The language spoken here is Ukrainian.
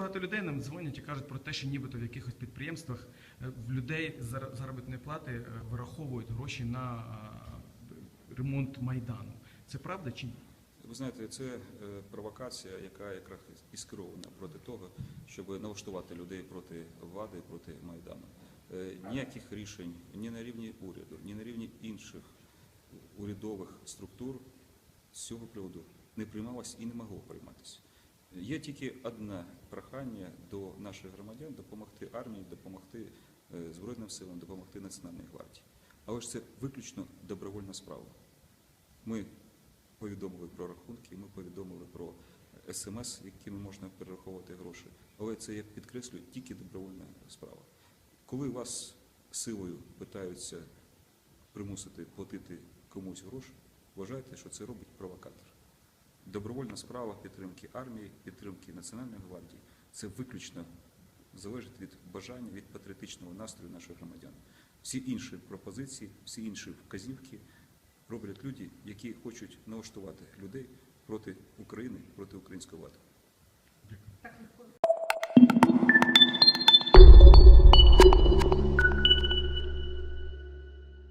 багато людей нам дзвонять і кажуть про те, що нібито в якихось підприємствах е, в людей заробітної плати е, вираховують гроші на е, ремонт майдану. Це правда чи ні? Ви знаєте, це провокація, яка якраз і скерована проти того, щоб налаштувати людей проти влади, проти майдану. Ніяких рішень ні на рівні уряду, ні на рівні інших урядових структур з цього приводу не приймалось і не могло прийматися. Є тільки одне прохання до наших громадян допомогти армії, допомогти е, Збройним силам, допомогти Національній гвардії. Але ж це виключно добровольна справа. Ми повідомили про рахунки, ми повідомили про смс, якими можна перераховувати гроші. Але це, я підкреслюю, тільки добровольна справа. Коли вас силою питаються примусити платити комусь гроші, вважайте, що це робить провокатор. Добровольна справа підтримки армії, підтримки Національної гвардії це виключно залежить від бажання, від патріотичного настрою наших громадян. Всі інші пропозиції, всі інші вказівки роблять люди, які хочуть налаштувати людей проти України, проти української влади.